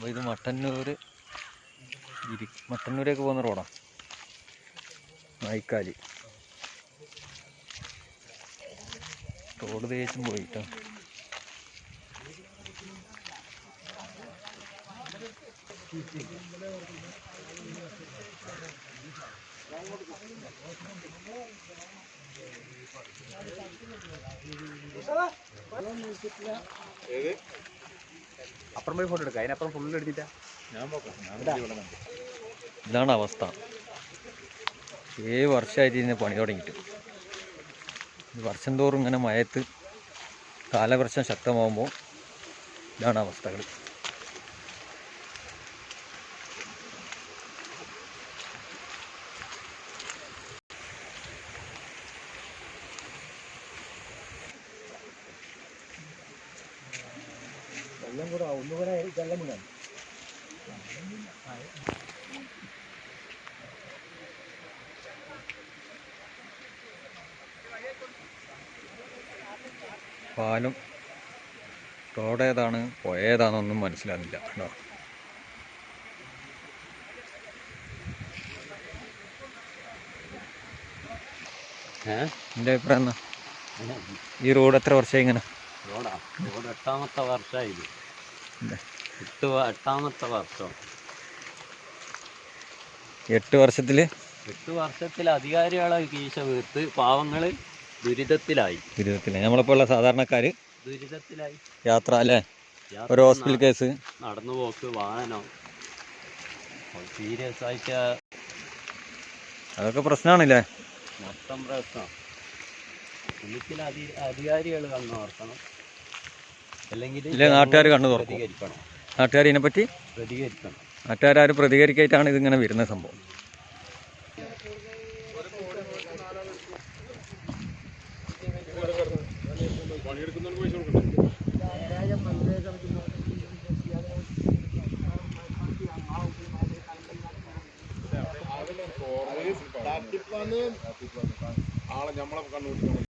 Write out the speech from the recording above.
അപ്പോൾ ഇത് മട്ടന്നൂർ ഇരി മട്ടന്നൂരേക്ക് പോകുന്ന റോഡാണ് നായിക്കാലി. റോഡ് തേച്ചും പോയിട്ടോ. അപ്പുറം പോയി ഫോട്ടോ എടുക്കാം. അതിനപ്പുറം ഫുള്ള് എടുത്തിട്ടാ. ഇതാണ് അവസ്ഥ. ഏഴ് വർഷമായിട്ട് ഇതിന് പണി തുടങ്ങിയിട്ട്. ഈ വർഷം തോറും ഇങ്ങനെ മയത്ത് കാലവർഷം ശക്തമാകുമ്പോൾ ഇതാണ് അവസ്ഥകൾ വെള്ളം കൂടെ ഒന്നുകൂടെ ഇതെല്ലാം കൂടെ പാലം റോഡ് ഏതാണ് പോയതാണെന്നൊന്നും മനസ്സിലാകുന്നില്ല കേട്ടോ. എന്റെ അഭിപ്രായം എന്നാ ഈ റോഡ് എത്ര വർഷമായി ഇങ്ങനെ? റോഡാ ഇവിടെ എട്ടാമത്തെ വർഷമായി? എട്ട് എട്ടാമത്തെ വർഷം. എട്ട് വർഷത്തിൽ എട്ട് വർഷത്തിൽ അധികാരികളെ കീശ വീർത്ത് പാവങ്ങൾ ദുരിതത്തിലായി. ഇരുപത്തിൽ നമ്മളെപ്പോലുള്ള സാധാരണക്കാര് ദുരിതത്തിലായി. യാത്ര അല്ലേ? ഒരു ഹോസ്പിറ്റൽ കേസ്. നടന്നു പോക്ക് വാഹനം. സീരിയസ് ആയിട്ട് അതൊക്കെ പ്രശ്നമാണല്ലേ മൊത്തം പ്രശ്നം. ഒന്നിച്ചിൽ അധി അധികാരികൾ കണ്ണു ഓർക്കണം. ഇല്ലേ, നാട്ടുകാർ കണ്ണു തുറക്കും. നാട്ടുകാർ ഇതിനെപ്പറ്റി പ്രതികരിക്കണം. നാട്ടുകാരും പ്രതികരിക്കായിട്ടാണ് ഇതിങ്ങനെ വരുന്ന സംഭവം? ആളെ നമ്മളെ കണ്ടുപിടിക്കണം.